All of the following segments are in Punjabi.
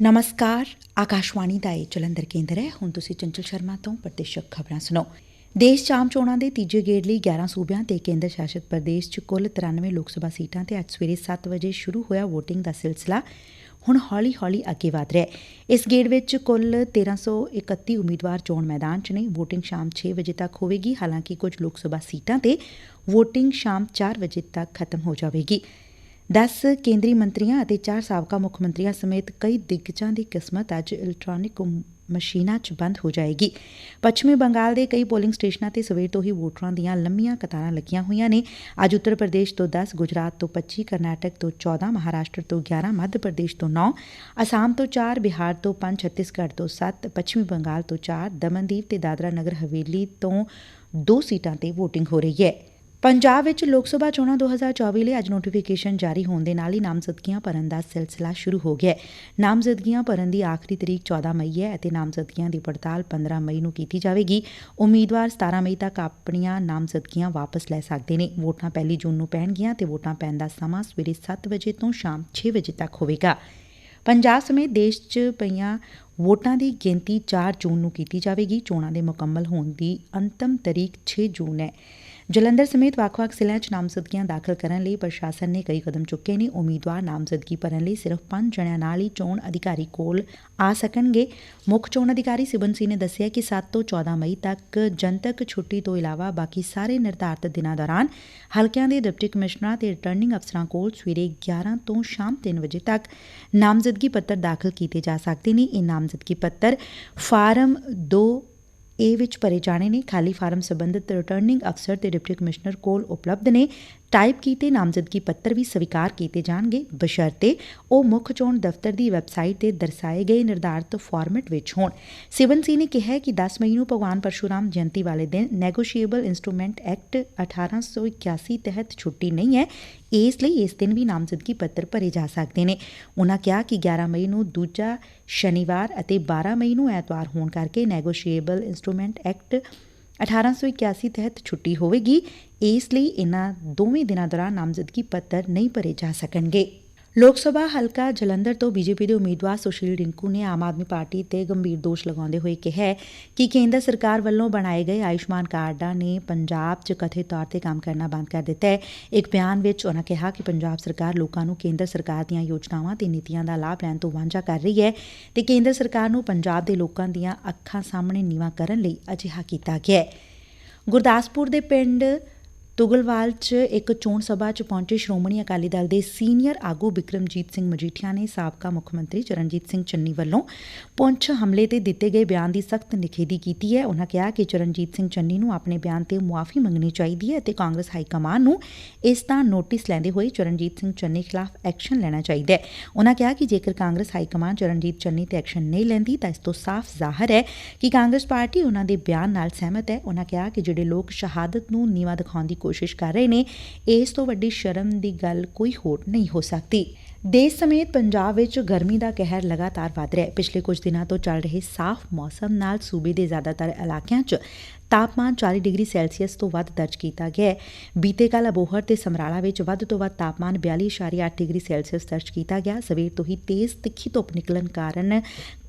ਨਮਸਕਾਰ ਆਕਾਸ਼ਵਾਣੀ ਦਾ ਇਹ ਜਲੰਧਰ ਕੇਂਦਰ ਹੈ ਹੁਣ ਤੁਸੀਂ ਚੰਚਲ ਸ਼ਰਮਾ ਤੋਂ ਪ੍ਰਤੀਸ਼ਕ ਖਬਰਾਂ ਸੁਣੋ ਦੇਸ਼ 'ਚ ਆਮ ਚੋਣਾਂ ਦੇ ਤੀਜੇ ਗੇੜ ਲਈ 11 ਸੂਬਿਆਂ ਤੇ ਕੇਂਦਰ ਸ਼ਾਸਿਤ ਪ੍ਰਦੇਸ਼ 'ਚ ਕੁੱਲ 93 ਲੋਕ ਸਭਾ ਸੀਟਾਂ ਤੇ ਅੱਜ ਸਵੇਰੇ 7 ਵਜੇ ਸ਼ੁਰੂ ਹੋਇਆ VOTING ਦਾ ਸਿਲਸਿਲਾ ਹੁਣ ਹੌਲੀ-ਹੌਲੀ ਅੱਗੇ ਵਧ ਰਿਹਾ ਹੈ ਇਸ ਗੇੜ ਵਿੱਚ ਕੁੱਲ 1331 ਉਮੀਦਵਾਰ ਚੋਣ ਮੈਦਾਨ 'ਚ ਨੇ VOTING ਸ਼ਾਮ 6 ਵਜੇ ਤੱਕ ਹੋਵੇਗੀ ਹਾਲਾਂਕਿ ਕੁਝ ਲੋਕ ਸਭਾ ਸੀਟਾਂ ਤੇ VOTING ਸ਼ਾਮ 4 ਵਜੇ ਤੱਕ ਖਤਮ ਹੋ ਜਾਵੇਗੀ 10 ਕੇਂਦਰੀ ਮੰਤਰੀਆਂ ਅਤੇ ਚਾਰ ਸਾਬਕਾ ਮੁੱਖ ਮੰਤਰੀਆਂ ਸਮੇਤ ਕਈ ਦਿੱਗਜਾਂ ਦੀ ਕਿਸਮਤ ਅੱਜ ਇਲੈਕਟ੍ਰਾਨਿਕ ਮਸ਼ੀਨਾਂ 'ਚ ਬੰਦ ਹੋ ਜਾਏਗੀ। ਪੱਛਮੀ ਬੰਗਾਲ ਦੇ ਕਈ ਪੋਲਿੰਗ ਸਟੇਸ਼ਨਾਂ ਤੇ ਸਵੇਰ ਤੋਂ ਹੀ ਵੋਟਰਾਂ ਦੀਆਂ ਲੰਮੀਆਂ ਕਤਾਰਾਂ ਲੱਗੀਆਂ ਹੋਈਆਂ ਨੇ। ਅੱਜ ਉੱਤਰ ਪ੍ਰਦੇਸ਼ ਤੋਂ 10 ਗੁਜਰਾਤ ਤੋਂ 25 ਕਰਨਾਟਕ ਤੋਂ 14 ਮਹਾਰਾਸ਼ਟਰ ਤੋਂ 11 ਮੱਧ ਪ੍ਰਦੇਸ਼ ਤੋਂ 9 ਅਸਾਮ ਤੋਂ 4 ਬਿਹਾਰ ਤੋਂ 5 ਛੱਤੀਸਗੜ੍ਹ ਤੋਂ 7 ਪੱਛਮੀ ਬੰਗਾਲ ਤੋਂ 4 ਦਮਨਦੀਪ ਤੇ ਦਾਦਰਾ ਨਗਰ ਹਵੇਲੀ ਤੋਂ 2 ਸੀਟਾਂ ਤੇ VOTING ਹੋ ਰਹੀ ਹੈ। ਪੰਜਾਬ ਵਿੱਚ ਲੋਕ ਸਭਾ ਚੋਣਾਂ 2024 ਲਈ ਅੱਜ ਨੋਟੀਫਿਕੇਸ਼ਨ ਜਾਰੀ ਹੋਣ ਦੇ ਨਾਲ ਹੀ ਨਾਮਜ਼ਦਗੀਆਂ ਭਰਨ ਦਾ ਸਿਲਸਿਲਾ ਸ਼ੁਰੂ ਹੋ ਗਿਆ ਨਾਮਜ਼ਦਗੀਆਂ ਭਰਨ ਦੀ ਆਖਰੀ ਤਰੀਕ 14 ਮਈ ਹੈ ਅਤੇ ਨਾਮਜ਼ਦਗੀਆਂ ਦੀ ਪੜਤਾਲ 15 ਮਈ ਨੂੰ ਕੀਤੀ ਜਾਵੇਗੀ। ਉਮੀਦਵਾਰ 17 ਮਈ ਤੱਕ ਆਪਣੀਆਂ ਨਾਮਜ਼ਦਗੀਆਂ ਵਾਪਸ ਲੈ ਸਕਦੇ ਨੇ। ਵੋਟਾਂ ਪਹਿਲੀ ਜੂਨ ਨੂੰ ਪੈਣਗੀਆਂ ਤੇ ਵੋਟਾਂ ਪੈਣ ਦਾ ਸਮਾਂ ਸਵੇਰੇ 7 ਵਜੇ ਤੋਂ ਸ਼ਾਮ 6 ਵਜੇ ਤੱਕ ਹੋਵੇਗਾ। ਪੰਜਾਬ ਸਮੇਤ ਦੇਸ਼ 'ਚ ਪਈਆਂ ਵੋਟਾਂ ਦੀ ਗਿਣਤੀ 4 ਜੂਨ ਨੂੰ ਕੀਤੀ ਜਾਵੇਗੀ। ਚੋਣਾਂ ਦੇ ਮੁਕੰਮਲ ਹੋਣ ਦੀ ਅੰਤਮ ਤਰੀਕ 6 ਜੂਨ ਹੈ। ਜਲੰਧਰ ਸਮੇਤ ਵੱਖ-ਵੱਖ ਜ਼ਿਲ੍ਹਿਆਂ 'ਚ ਨਾਮਜ਼ਦਗੀਆਂ ਦਾਖਲ ਕਰਨ ਲਈ ਪ੍ਰਸ਼ਾਸਨ ਨੇ ਕਈ ਕਦਮ ਚੁੱਕੇ ਨੇ। ਉਮੀਦਵਾਰ ਨਾਮਜ਼ਦਗੀ ਭਰਨ ਲਈ ਸਿਰਫ ਪੰਜ ਜਣਿਆਂ ਨਾਲ ਹੀ ਚੋਣ ਅਧਿਕਾਰੀ ਕੋਲ ਆ ਸਕਣਗੇ। ਮੁੱਖ ਚੋਣ ਅਧਿਕਾਰੀ ਸਿਬਨ ਸਿੰਘ ਨੇ ਦੱਸਿਆ ਕਿ 7 ਤੋਂ 14 ਮਈ ਤੱਕ ਜਨਤਕ ਛੁੱਟੀ ਤੋਂ ਇਲਾਵਾ ਬਾਕੀ ਸਾਰੇ ਨਿਰਧਾਰਤ ਦਿਨਾਂ ਦੌਰਾਨ ਹਲਕਿਆਂ ਦੇ ਡਿਪਟੀ ਕਮਿਸ਼ਨਰਾਂ ਤੇ ਰਿਟਰਨਿੰਗ ਅਫਸਰਾਂ ਕੋਲ ਸਵੇਰੇ 11 ਤੋਂ ਸ਼ਾਮ 3 ਵਜੇ ਤੱਕ ਨਾਮਜ਼ਦਗੀ ਪੱਤਰ ਦਾਖਲ ਕੀਤੇ ਜਾ ਸਕਦੇ ਨੇ। ਇਹ ਨਾਮਜ਼ਦਗੀ ਪੱਤਰ ਫਾਰਮ 2 ਏ ਵਿੱਚ ਭਰੇ ਜਾਣੇ ਨੇ। ਖਾਲੀ ਫਾਰਮ ਸਬੰਧਤ ਰਿਟਰਨਿੰਗ ਅਫਸਰ ਤੇ ਡਿਪਟੀ ਕਮਿਸ਼ਨਰ ਕੋਲ ਉਪਲਬਧ ਨੇ। ਟਾਈਪ ਕੀਤੇ, ਨਾਮਜ਼ਦਗੀ ਪੱਤਰ ਵੀ ਸਵੀਕਾਰ ਕੀਤੇ ਜਾਣਗੇ। ਬਸ਼ਰਤੇ ਉਹ ਮੁੱਖ ਚੋਣ ਦਫ਼ਤਰ ਦੀ ਵੈਬਸਾਈਟ ਤੇ ਦਰਸਾਏ ਗਏ ਨਿਰਧਾਰਤ ਫਾਰਮੈਟ ਵਿੱਚ ਹੋਣ। ਸਿਵਨ ਸੀ ਨੇ ਕਿਹਾ ਕਿ 10 ਮਈ ਨੂੰ ਭਗਵਾਨ ਪਰਸ਼ੂਰਾਮ ਜਯੰਤੀ ਵਾਲੇ ਦਿਨ ਨੈਗੋਸ਼ੀਏਬਲ ਇਨਸਟਰੂਮੈਂਟ ਐਕਟ 1881 ਤਹਿਤ ਛੁੱਟੀ ਨਹੀਂ ਹੈ। ਇਸ ਲਈ ਇਸ ਦਿਨ ਵੀ ਨਾਮਜ਼ਦਗੀ ਪੱਤਰ ਭਰੇ ਜਾ ਸਕਦੇ ਨੇ। ਉਨ੍ਹਾਂ ਕਿਹਾ ਕਿ 11 ਮਈ ਨੂੰ ਦੂਜਾ ਸ਼ਨੀਵਾਰ ਅਤੇ 12 ਮਈ ਨੂੰ ਐਤਵਾਰ ਹੋਣ ਕਰਕੇ ਨੈਗੋਸ਼ੀਏਬਲ ਇਨਸਟਰੂਮੈਂਟ ਐਕਟ 1881 ਤਹਿਤ ਛੁੱਟੀ ਹੋਵੇਗੀ, ਇਸ ਲਈ ਇਨ੍ਹਾਂ ਦੋਵੇਂ ਦਿਨਾਂ ਦੌਰਾਨ ਨਾਮਜ਼ਦਗੀ ਪੱਤਰ ਨਹੀਂ ਭਰੇ ਜਾ ਸਕਣਗੇ। ਲੋਕ ਸਭਾ ਹਲਕਾ ਜਲੰਧਰ ਤੋਂ ਬੀਜੇਪੀ ਦੇ ਉਮੀਦਵਾਰ ਸੁਸ਼ੀਲ ਰਿੰਕੂ ਨੇ ਆਮ ਆਦਮੀ ਪਾਰਟੀ ਤੇ ਗੰਭੀਰ ਦੋਸ਼ ਲਗਾਉਂਦੇ ਹੋਏ ਕਿਹੈ ਕਿ ਕੇਂਦਰ ਸਰਕਾਰ ਵੱਲੋਂ ਬਣਾਏ ਗਏ ਆਯੁਸ਼ਮਾਨ ਕਾਰਡਾਂ ਨੇ ਪੰਜਾਬ 'ਚ ਕਥਿਤ ਤੌਰ ਤੇ ਕੰਮ ਕਰਨਾ ਬੰਦ ਕਰ ਦਿੱਤਾ ਹੈ। ਇੱਕ ਬਿਆਨ ਵਿੱਚ ਉਨ੍ਹਾਂ ਕਿਹਾ ਕਿ ਪੰਜਾਬ ਸਰਕਾਰ ਲੋਕਾਂ ਨੂੰ ਕੇਂਦਰ ਸਰਕਾਰ ਦੀਆਂ ਯੋਜਨਾਵਾਂ ਤੇ ਨੀਤੀਆਂ ਦਾ ਲਾਭ ਲੈਣ ਤੋਂ ਵਾਂਝਾ ਕਰ ਰਹੀ ਹੈ ਤੇ ਕੇਂਦਰ ਸਰਕਾਰ ਨੂੰ ਪੰਜਾਬ ਦੇ ਲੋਕਾਂ ਦੀਆਂ ਅੱਖਾਂ ਸਾਹਮਣੇ ਨੀਵਾ ਕਰਨ ਲਈ ਅਜਿਹਾ ਕੀਤਾ ਗਿਆ ਹੈ। ਗੁਰਦਾਸਪੁਰ ਦੇ ਪਿੰਡ ਤੁਗਲਵਾਲ 'ਚ ਇੱਕ ਚੋਣ ਸਭਾ 'ਚ ਪਹੁੰਚੇ ਸ਼੍ਰੋਮਣੀ ਅਕਾਲੀ ਦਲ ਦੇ ਸੀਨੀਅਰ ਆਗੂ ਬਿਕਰਮਜੀਤ ਸਿੰਘ ਮਜੀਠੀਆ ਨੇ ਸਾਬਕਾ ਮੁੱਖ ਮੰਤਰੀ ਚਰਨਜੀਤ ਸਿੰਘ ਚੰਨੀ ਵੱਲੋਂ ਪੁੰਛ ਹਮਲੇ ਤੇ ਦਿੱਤੇ ਗਏ ਬਿਆਨ ਦੀ ਸਖਤ ਨਿਖੇਧੀ ਕੀਤੀ ਹੈ। ਉਹਨਾਂ ਕਿਹਾ ਕਿ ਚਰਨਜੀਤ ਸਿੰਘ ਚੰਨੀ ਨੂੰ ਆਪਣੇ ਬਿਆਨ ਤੇ ਮੁਆਫੀ ਮੰਗਣੀ ਚਾਹੀਦੀ ਹੈ ਅਤੇ ਕਾਂਗਰਸ ਹਾਈ ਕਮਾਨ ਨੂੰ ਇਸ ਦਾ ਨੋਟਿਸ ਲੈਂਦੇ ਹੋਏ ਚਰਨਜੀਤ ਸਿੰਘ ਚੰਨੀ ਖਿਲਾਫ ਐਕਸ਼ਨ ਲੈਣਾ ਚਾਹੀਦਾ ਹੈ। ਉਹਨਾਂ ਕਿਹਾ ਕਿ ਜੇਕਰ ਕਾਂਗਰਸ ਹਾਈ ਕਮਾਨ ਚਰਨਜੀਤ ਚੰਨੀ ਤੇ ਐਕਸ਼ਨ ਨਹੀਂ ਲੈਂਦੀ ਤਾਂ ਇਸ ਤੋਂ ਸਾਫ਼ ਜ਼ਾਹਰ ਹੈ ਕਿ ਕਾਂਗਰਸ ਪਾਰਟੀ ਉਹਨਾਂ ਦੇ ਬਿਆਨ ਨਾਲ ਸਹਿਮਤ ਹੈ। ਉਹਨਾਂ ਕਿਹਾ ਕਿ ਜਿਹੜੇ ਲੋਕ ਸ਼ਹਾਦਤ ਨੂੰ ਨੀਵਾ ਦਿਖਾਉਣ ਦੀ ਕੋਸ਼ਿਸ਼ ਕਰ ਰਹੇ ਨੇ, ਇਸ ਤੋਂ ਵੱਡੀ ਸ਼ਰਮ ਦੀ ਗੱਲ ਕੋਈ ਹੋਰ ਨਹੀਂ ਹੋ ਸਕਦੀ। ਦੇਸ਼ ਸਮੇਤ ਪੰਜਾਬ ਵਿੱਚ ਗਰਮੀ ਦਾ ਕਹਿਰ ਲਗਾਤਾਰ ਵਧ ਰਿਹਾ ਹੈ। ਪਿਛਲੇ ਕੁਝ ਦਿਨਾਂ ਤੋਂ ਚੱਲ ਰਹੇ ਸਾਫ਼ ਮੌਸਮ ਨਾਲ ਸੂਬੇ ਦੇ ਜ਼ਿਆਦਾਤਰ ਇਲਾਕਿਆਂ 'ਚ ਤਾਪਮਾਨ 40 ਡਿਗਰੀ ਸੈਲਸੀਅਸ ਤੋਂ ਵੱਧ ਦਰਜ ਕੀਤਾ ਗਿਆ ਬੀਤੇ ਕੱਲ ਅਬੋਹਰ ਤੇ ਸਮਰਾਲਾ ਵਿੱਚ ਵੱਧ ਤੋਂ ਵੱਧ ਤਾਪਮਾਨ 42.8 ਡਿਗਰੀ ਸੈਲਸੀਅਸ ਦਰਜ ਕੀਤਾ ਗਿਆ। ਸਵੇਰ ਤੋਂ ਹੀ ਤੇਜ਼ ਤਿੱਖੀ ਧੁੱਪ ਨਿਕਲਣ ਕਾਰਨ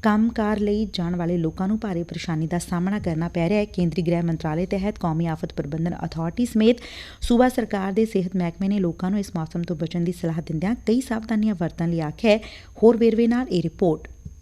ਕੰਮਕਾਰ ਲਈ ਜਾਣ ਵਾਲੇ ਲੋਕਾਂ ਨੂੰ ਭਾਰੀ ਪਰੇਸ਼ਾਨੀ ਦਾ ਸਾਹਮਣਾ ਕਰਨਾ ਪੈ ਰਿਹਾ ਹੈ। ਕੇਂਦਰੀ ਗ੍ਰਹਿ ਮੰਤਰਾਲੇ ਤਹਿਤ ਕੌਮੀ ਆਫਤ ਪ੍ਰਬੰਧਨ ਅਥਾਰਟੀ ਸਮੇਤ ਸੂਬਾ ਸਰਕਾਰ ਦੇ ਸਿਹਤ ਮਹਿਕਮੇ ਨੇ ਲੋਕਾਂ ਨੂੰ ਇਸ ਮੌਸਮ ਤੋਂ ਬਚਣ ਦੀ ਸਲਾਹ ਦਿੰਦਿਆਂ ਕਈ ਸਾਵਧਾਨੀਆਂ ਵਰਤਣ ਲਈ ਆਖਿਆ ਹੈ। ਹੋਰ ਵੇਰਵੇ ਨਾਲ ਇਹ ਰਿਪੋਰਟ।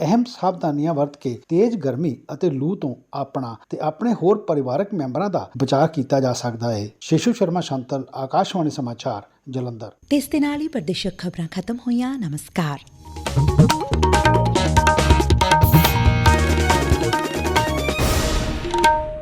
ਅਹਿਮ ਸਾਵਧਾਨੀਆਂ ਵਰਤ ਕੇ ਤੇਜ਼ ਗਰਮੀ ਅਤੇ ਲੂ ਤੋਂ ਆਪਣਾ ਤੇ ਆਪਣੇ ਹੋਰ ਪਰਿਵਾਰਕ ਮੈਂਬਰਾਂ ਦਾ ਬਚਾਅ ਕੀਤਾ ਜਾ ਸਕਦਾ ਹੈ। ਸ਼ਿਸ਼ੂ ਸ਼ਰਮਾ, ਸ਼ੰਤਲ, ਆਕਾਸ਼ਵਾਣੀ ਸਮਾਚਾਰ, ਜਲੰਧਰ। ਤੇ ਇਸ ਦੇ ਨਾਲ ਹੀ ਪ੍ਰਦੇਸ਼ਕ ਖਬਰਾਂ ਖਤਮ ਹੋਈਆਂ। ਨਮਸਕਾਰ।